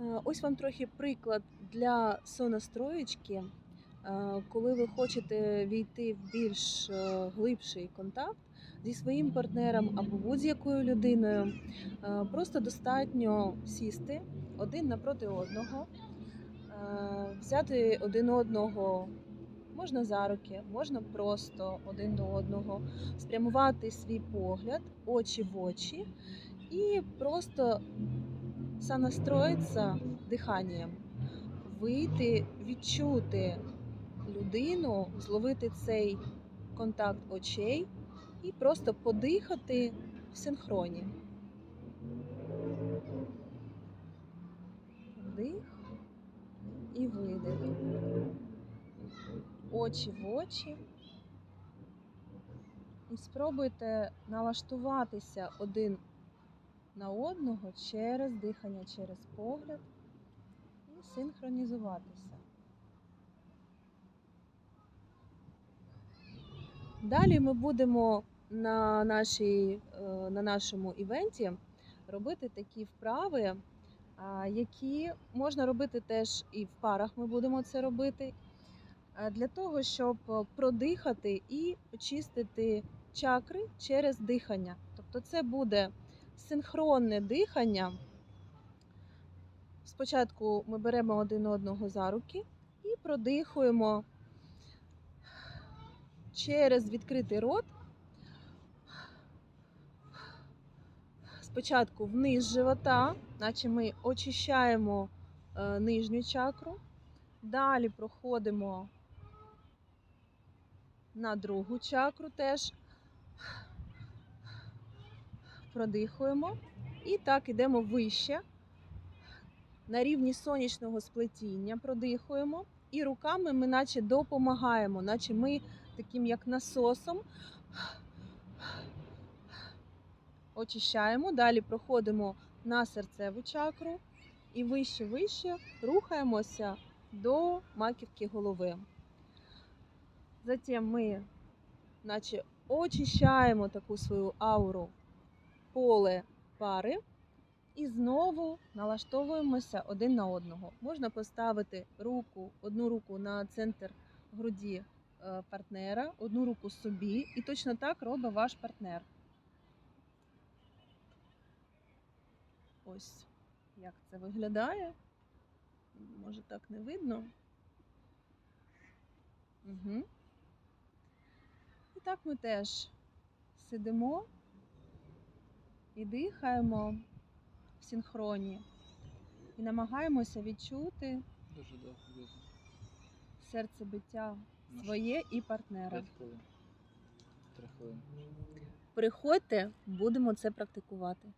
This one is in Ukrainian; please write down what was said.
Е, Ось вам трохи приклад для сонастроєчки. Е, Коли ви хочете війти в більш е, глибший контакт зі своїм партнером або будь-якою людиною, просто достатньо сісти один напроти одного, взяти один одного. Можна за руки, можна просто один до одного, спрямувати свій погляд очі в очі і просто сонастроїтися диханням, вийти, відчути людину, зловити цей контакт очей і просто подихати в синхроні. Вдих і видих. Очі в очі. І спробуйте налаштуватися один на одного через дихання, через погляд і синхронізуватися. Далі ми будемо на, нашій, е, на нашому івенті робити такі вправи, які можна робити теж і в парах ми будемо це робити, для того, щоб е, продихати і очистити чакри через дихання. Тобто це буде синхронне дихання. Спочатку ми беремо один одного за руки і продихуємо через відкритий рот. Спочатку вниз живота, наче ми очищаємо е, нижню чакру. Далі проходимо на другу чакру теж продихуємо. І так ідемо вище. На рівні сонячного сплетіння продихуємо. І руками ми наче допомагаємо, наче ми таким як насосом очищаємо. Далі проходимо на серцеву чакру і вище вище рухаємося до маківки голови. Затім ми, наче очищаємо таку свою ауру поле пари і знову налаштовуємося один на одного. Можна поставити руку, одну руку на центр груді е, партнера, одну руку собі, і точно так робить ваш партнер. Ось як це виглядає. Може так не видно. Угу. І так ми теж сидимо і дихаємо в синхроні. І намагаємося відчути Дуже довго серцебиття своє і партнера. 5 хвилин. 3 хвилини. Приходьте, будемо це практикувати.